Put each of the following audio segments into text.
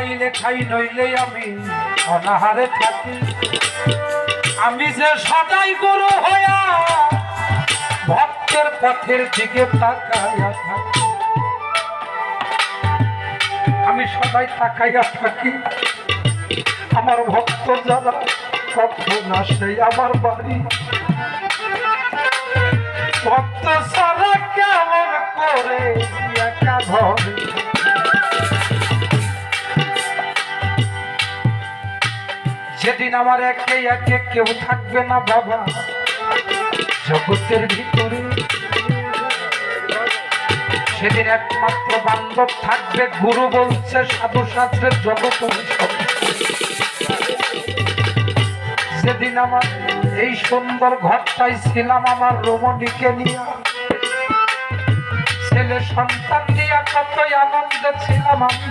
খাই, নইলে আমি অনাহারে থাকি। আমি যে সদাই গুরু হইয়া ভক্তের পথের দিকে তাকাইয়া থাকি। আমি সদাই তাকাইয়া থাকি। আমার ভক্ত যারা কখন আসে আমার বাড়ি। ভক্ত সারা কেমন করে একা ধরে যেদিন আমার একে একে কেউ থাকবে না বাবা, জগতের ভিতরে। সেদিন একমাত্র বান্ধব থাকবে, গুরু বলছে, সাধু শাস্ত্রের জগৎ সেদিন আমার এই সুন্দর ঘরটাই ছিলাম আমার রমণীকে নিয়ে। ছেলে সন্তান দিয়া কতই আনন্দে ছিলাম আমি।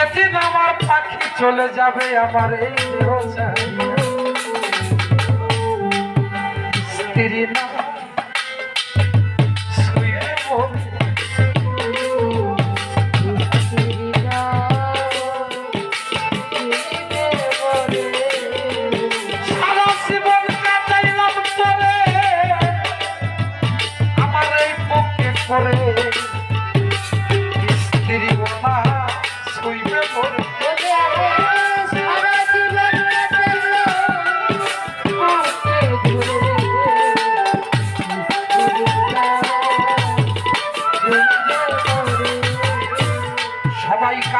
যেদিন আমার পাখি চলে যাবে আমার এই স্ত্রী না শুয়ে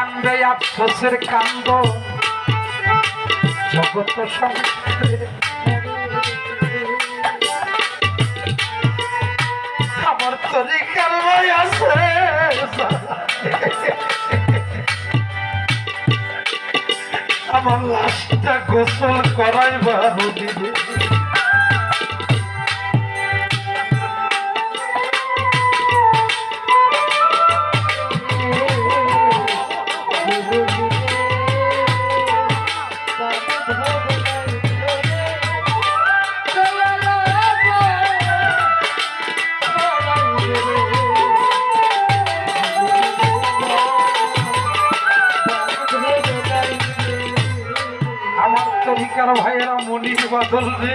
কান্দে আফসোসের কান্দ জগত আমার তরিকার ভাই আছে। আমার লাশটা গোসল করাইবার দিবে ভাইয়েরা মনির রে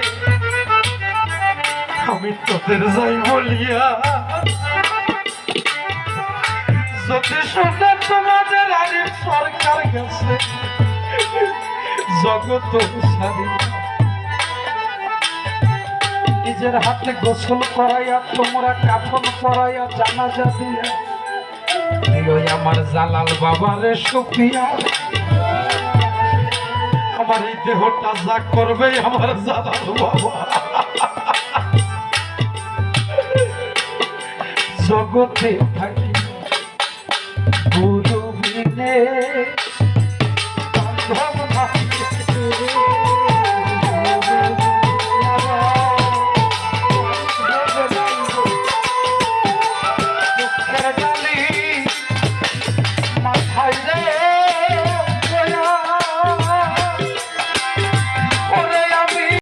আমি তোদের যাই বলিয়া। শুনে তোমাদের আরে সরকার গেছে নিজের হাতে গোসল করাইয়া, তোমরা কাফন করাইয়া, জানাজা দিয়া। আমার জালাল বাবারে সুপিয়া। আমার এই দেহটা যা করবে আমার জানার বাবা। জগতে থাকি গুরু